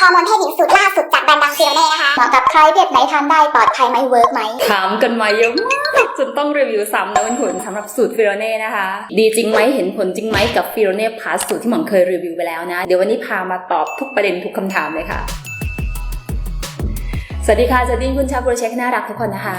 ฮอร์โมนเพศหญิงสูตรล่าสุดจากแบรนด์ดังซิโอเน่นะคะเหมาะกับใครเพศไหนทานได้ปลอดภัยไหมเวิร์กไหมถามกันมาเยอะมากจนต้องรีวิวซ้ำนะคุณผลสำหรับสูตรฟิโรเน่นะคะ ดีจริงไหมเห็นผลจริงไหมกับฟิโรเน่พาสสูตรที่หมองเคยรีวิวไปแล้วนะ เดี๋ยววันนี้พามาตอบทุกประเด็นทุกคำถามเลยค่ะ สวัสดีค่ะสวัสดีคุณชาวโปรเช็คน่ารักทุกคนนะคะ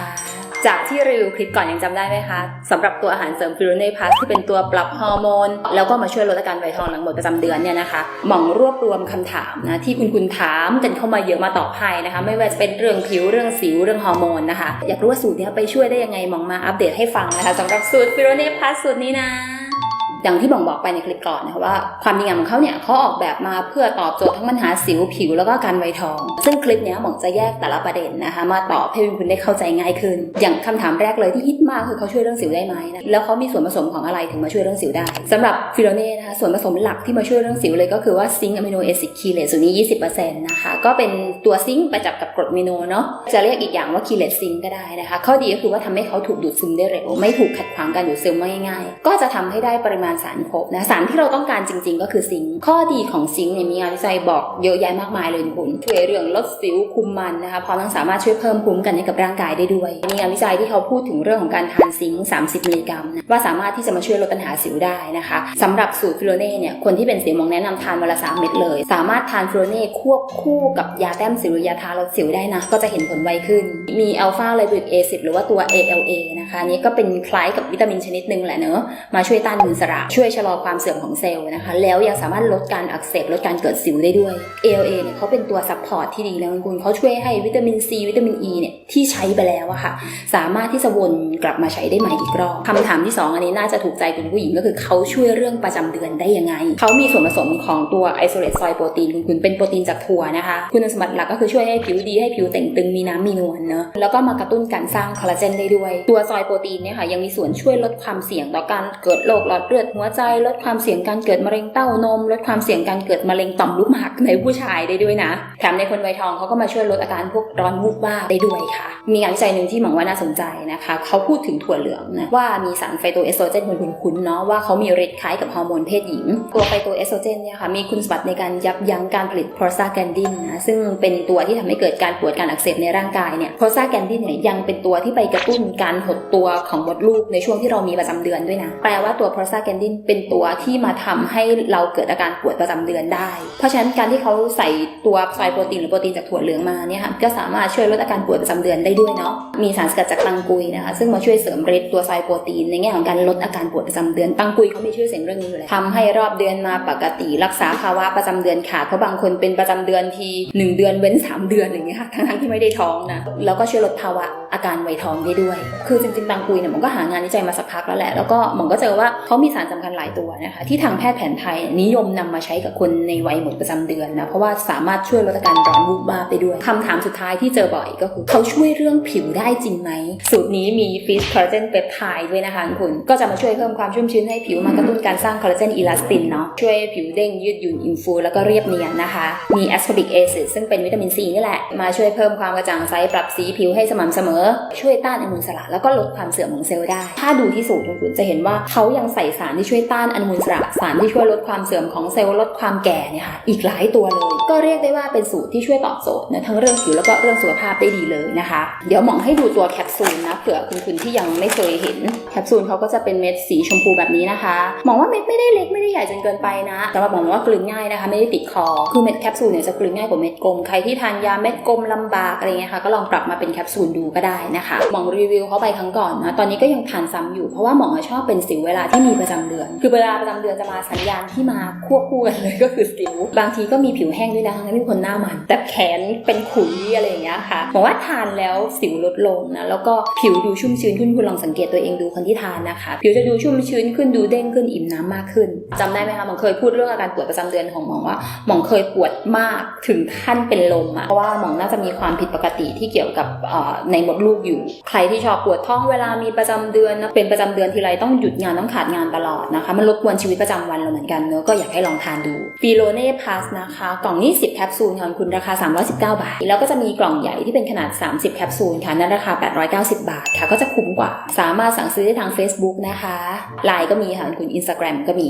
จากที่รีวิวคลิปก่อนยังจำได้ไหมคะสำหรับตัวอาหารเสริมฟิโรเนพัสที่เป็นตัวปรับฮอร์โมน แล้วก็มาช่วยลดอาการไวทองหลังหมดประจำเดือนเนี่ยนะคะหม่องรวบรวมคำถามนะที่คุณคุณถามกันเข้ามาเยอะมาตอบให้นะคะ ไม่ว่าจะเป็นเรื่องผิวเรื่องสิวเรื่องฮอร์โมนนะคะ อยากรู้ว่าสูตรเนี้ยไปช่วยได้ยังไงหม่องมาอัปเดตให้ฟังนะคะสำหรับสูตรฟิโรเนพัสสูตรนี้นะ อย่างที่บอกบอกไปในคลิปก่อนนะคะว่าความดีงามของเขาเนี่ยเขาออกแบบมาเพื่อตอบโจทย์ทั้งปัญหาสิวผิวแล้วก็การไวทอง ซึ่งคลิปนี้ยหมองจะแยกแต่ละประเด็นนะคะ มาตอบให้คุณได้เข้าใจง่ายขึ้น อย่างคำถามแรกเลยที่ฮิตมากคือเขาช่วยเรื่องสิวได้ไหมนะแล้วเขามีส่วนผสมของอะไรถึงมาช่วยเรื่องสิวได้สำหรับฟิโลเน่นะคะส่วนผสมหลักที่มาช่วยเรื่องสิวเลยก็คือว่าซิงค์อะมิโนแอซิดคีเลตส่วนนี้20%นะคะก็เป็นตัวซิงค์ประจับกับกรดอะมิโนเนาะจะเรียกอีกอย่างว่าคีเลตซิงค์ก็ได้นะคะข้อดีก็คือว่าทำให้เขาถูกดูดซึมได้เร็ว ไม่ถูกขัดขวางการดูดซึมง่ายๆ ก็จะทำให้ได้ปริมาณสารครบนะสารที่เราต้องการจริง ๆ ก็คือซิงค์ข้อดีของซิงค์เนี่ยมีงานวิจัยบอกเยอะแยะมากมายเลยคุณช่วยเรื่องลดสิวคุมมันนะคะพร้อมทั้งสามารถช่วยเพิ่มภูมิคุ้มกันให้กับร่างกายได้ด้วย มีงานวิจัยที่เขาพูดถึงเรื่องของการทานซิงค์30มิลลิกรัมนะว่าสามารถที่จะมาช่วยลดปัญหาสิวได้นะคะสำหรับสูตรฟิโลเน่เนี่ยคนที่เป็นสิวมองแนะนำทานวันละ3เม็ดเลย สามารถทานฟิโลเน่ควบคู่กับยาแต้มสิวหรือยาทาลดสิวได้นะก็จะเห็นผลไวขึ้น มีอัลฟาไลโบอิกแอซิดหรือว่าตัว ALA นะคะนี้ก็เป็นคล้ายกับวิตามินชนิดหนึ่งแหละเนอะมาช่วยต้านมูลอิสระช่วยชะลอความเสื่อมของเซลล์นะคะ แล้วยังสามารถลดการอักเสบลดการเกิดสิวได้ด้วย ALA เนี่ยเขาเป็นตัวซัพพอร์ตที่ดีแล้วคุณเขาช่วยให้วิตามิน C วิตามิน E เนี่ยที่ใช้ไปแล้วอะค่ะ สามารถที่จะวนกลับมาใช้ได้ใหม่อีกรอบคำถามที่ 2 อันนี้น่าจะถูกใจคุณผู้หญิงก็คือเขาช่วยเรื่องประจำเดือนได้ยังไง เขามีส่วนผสมของตัวไอโซเลตซอยโปรตีนคุณคุณเป็นโปรตีนจากถั่วนะคะ คุณสมบัติหลักก็คือช่วยให้ผิวดีให้ผิวเต่งตึงมีน้ำมีนวลเนอะแล้วก็มากระตุ้นการสร้างคอลลาเจนได้ด้วย ตัวซอยโปรตีนเนี่ยค่ะยังมีส่วนช่วยลดความเสี่ยงต่อการเกิดโรคหลอดเลือดหัวใจ ลดความเสี่ยงการเกิดมะเร็งเต้านม ลดความเสี่ยงการเกิดมะเร็งต่อมลูกหมากในผู้ชายได้ด้วยนะ แถมในคนวัยทองเขาก็มาช่วยลดอาการพวกร้อนวูบวาได้ด้วยค่ะ มีงานวิจัยหนึ่งที่หมองว่าน่าสนใจนะคะเขาพูดถึงถั่วเหลืองนะว่ามีสารไฟโตเอสโตรเจนคุณคุ้นๆเนาะว่าเขามีฤทธิ์คล้ายกับฮอร์โมนเพศหญิง ตัวไฟโตเอสโตรเจนเนี่ยค่ะมีคุณสมบัติในการยับยั้งการผลิตโพรซาแกนดินนะซึ่งเป็นตัวที่ทำให้เกิดการปวดการอักเสบในร่างกายเนี่ยโพรซาแกนดินเนี่ยยังเป็นตัวที่ไปกระตุ้นการหดตัวของมดลูกในช่วงที่เรามีประจำเดือนด้วยนะแปลว่าตัวโพรซาแกนดินเป็นตัวที่มาทำให้เราเกิดอาการปวดประจำเดือนได้ เพราะฉะนั้นการที่เขาใส่ตัวซอยโปรตีนหรือโปรตีนจากถั่วเหลืองมาเนี่ยค่ะก็สามารถช่วยลดอาการปวดประจำเดือนได้ด้วยเนาะมีสารสกัดจากตังกุยนะคะซึ่งมาช่วยเสริมฤทธิ์ตัวซอยโปรตีนในแง่ของการลดอาการปวดประจำเดือนตังกุยเขามีชื่อเสียงเรื่องนี้อยู่แล้วทำให้รอบเดือนมาปกติรักษาภาวะประจำเดือนขาดเพราะบางคนเป็นประจำเดือนทีหนึ่งเดือนเว้นสามเดือนอย่างเงี้ยค่ะทั้งๆที่ไม่ได้ท้องนะแล้วก็ช่วยลดภาวะอาการไวท้องได้ด้วย คือจริงๆตังกุยเนี่ยมันก็หางานวิจัยมาสักพักแล้วแหละแล้วก็มองก็เจอว่าเขามีสารสำคัญหลายตัวนะคะที่ทางแพทย์แผนไทยนิยมนำมาใช้กับคนในวัยหมดประจำเดือนนะเพราะว่าสามารถช่วยลดอาการร้อนวูบวาบได้ด้วยคำถามสุดท้ายที่เจอบ่อยก็คือ เขาช่วยเรื่องผิวได้จริงไหม สูตรนี้มีฟิสคอลลาเจนเปปไทด์ด้วยนะคะคุณก็จะมาช่วยเพิ่มความชุ่มชื้นให้ผิวมากระตุ้นการสร้างคอลลาเจนอีลาสตินเนาะช่วยผิวเด้งยืดหยุ่นอินฟูแล้วก็เรียบเนียนนะคะ มีแอสคอบิกแอซิดซึ่งเป็นวิตามินซีนี่แหละมาช่วยเพิ่มความกระจ่างใสปรับสีผิวให้สม่ำเสมอ ช่วยต้านอนุมูลสระแล้วก็ลดความเสื่อมของเซลล์ได้ ถ้าดูที่สูตรคุณจะเห็นว่าเขายังใส่สารที่ช่วยต้านอนุมูลอิสระสารที่ช่วยลดความเสื่อมของเซลล์ลดความแก่เนี่ยค่ะอีกหลายตัวเลย ก็เรียกได้ว่าเป็นสูตรที่ช่วยตอบโจทย์นะทั้งเรื่องผิวแล้วก็เรื่องสุขภาพได้ดีเลยนะคะ เดี๋ยวหมองให้ดูตัวแคปซูลนะเผื่อคุณคุณที่ยังไม่เคยเห็นแคปซูลเขาก็จะเป็นเม็ดสีชมพูแบบนี้นะคะหมองว่าเม็ดไม่ได้เล็กไม่ได้ใหญ่จนเกินไปนะแต่ว่าหมองว่ากลืนง่ายนะคะ ไม่ได้ติดคอคือเม็ดแคปซูลเนี่ยจะกลืนง่ายกว่าเม็ดกลมใครที่ทานยาเม็ดกลมลำบากอะไรเงี้ยค่ะก็ลองปรับมาเป็นแคปซูลดูก็ได้นะคะหมองรีวิวเขาไปครั้งก่อนนะตอนนี้ก็ยังทานซ้ำอยู่เพราะว่าหมองชอบเป็นสิวเวลาที่มีประจำเดือน คือเวลาประจำเดือนจะมาสัญญาณที่มาควบคู่กันเลยก็คือสิว บางทีก็มีผิวแห้งด้วยนะทั้งที่คนหน้ามัน แต่แขนเป็นขุยอะไรอย่างเงี้ยค่ะบอกว่าทานแล้วสิวลดลงนะ แล้วก็ผิวดูชุ่มชื้นขึ้นคุณลองสังเกตตัวเองดูคนที่ทานนะคะ ผิวจะดูชุ่มชื้นขึ้นดูเด้งขึ้นอิ่มน้ำมากขึ้นจำได้ไหมคะหมองเคยพูดเรื่องอาการปวดประจำเดือนของหมองว่าหมองเคยปวดมากถึงขั้นเป็นลมอะเพราะว่าหมองน่าจะมีความผิดปกติที่เกี่ยวกับในมดลูกอยู่ ใครที่ชอบปวดท้องเวลามีประจำเดือนนะเป็นประจำเดือนทีไรต้องหยุดงานต้องขาดงานตลอดนะคะ มันรบกวนชีวิตประจำวันเราเหมือนกันเนอะก็อยากให้ลองทานดูฟีโลเน่พาสนะคะ กล่องนี้ 10 แคปซูลค่ะคุณราคา 319 บาท แล้วก็จะมีกล่องใหญ่ที่เป็นขนาด 30 แคปซูลค่ะนั้นราคา 890 บาทค่ะ ก็จะคุ้มกว่า สามารถสั่งซื้อได้ทาง Facebook นะคะไลน์ก็มีค่ะคุณ Instagram ก็มี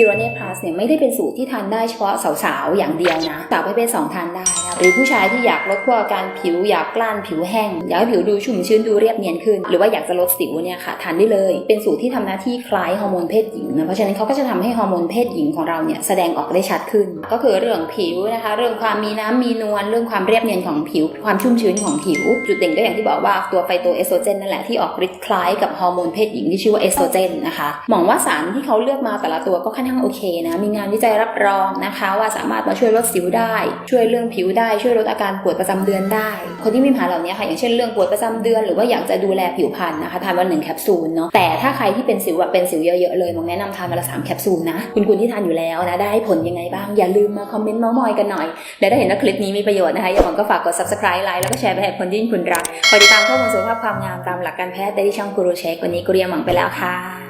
ฟฟิโรเน่พลัสเนี่ยไม่ได้เป็นสูตรที่ทานได้เฉพาะสาวๆ อย่างเดียวนะ สาวประเภทสองทานได้นะหรือผู้ชายที่อยากลดพวกอาการผิวอยากกล้านผิวแห้ง อยากให้ผิวดูชุ่มชื้นดูเรียบเนียนขึ้น หรือว่าอยากจะลดสิวเนี่ยค่ะทานได้เลย เป็นสูตรที่ทำหน้าที่คล้ายฮอร์โมนเพศหญิงนะเพราะฉะนั้นเขาก็จะทำให้ฮอร์โมนเพศหญิงของเราเนี่ยแสดงออกได้ชัดขึ้น ก็คือเรื่องผิวนะคะ เรื่องความมีน้ำมีนวลเรื่องความเรียบเนียนของผิว ความชุ่มชื้นของผิว จุดเด่นก็อย่างที่บอกว่าตัวไฟโตเอสโตรเจนนั่นแหละที่ออกฤทธิ์คล้ายกับฮอร์โมนเพศหญิงที่ชื่อว่าเอสโตรเจนนะคะมองว่าสารที่เขาเลือกมาแต่ละตัวก็ค่อนข้างโอเคนะ มีงานวิจัยรับรองนะคะ ว่าสามารถมาช่วยลดสิวได้ ช่วยเรื่องผิวได้ ช่วยลดอาการปวดประจำเดือนได้ คนที่มีปัญหาเหล่านี้ค่ะ อย่างเช่นเรื่องปวดประจำเดือน หรือว่าอยากจะดูแลผิวพรรณนะคะ ทานวันหนึ่งแคปซูลเนาะ แต่ถ้าใครที่เป็นสิวแบบเป็นสิวเยอะๆเลยมองแนะนำทานวันละสามแคปซูลนะ คุณคุณที่ทานอยู่แล้วนะ ได้ผลยังไงบ้าง อย่าลืมมาคอมเมนต์เมาส์มอยกันหน่อย และถ้าเห็นว่าคลิปนี้มีประโยชน์นะคะอย่าลืมก็ฝากกด subscribe ไลค์แล้วก็แชร์ไปให้คนที่คุณรักคอยติดตามข้อมูลสุขภาพความงามตามหลักการแพทย์ได้ที่ช่องกูรูเช็ควันนี้กูเรียหวังไปแล้วค่ะ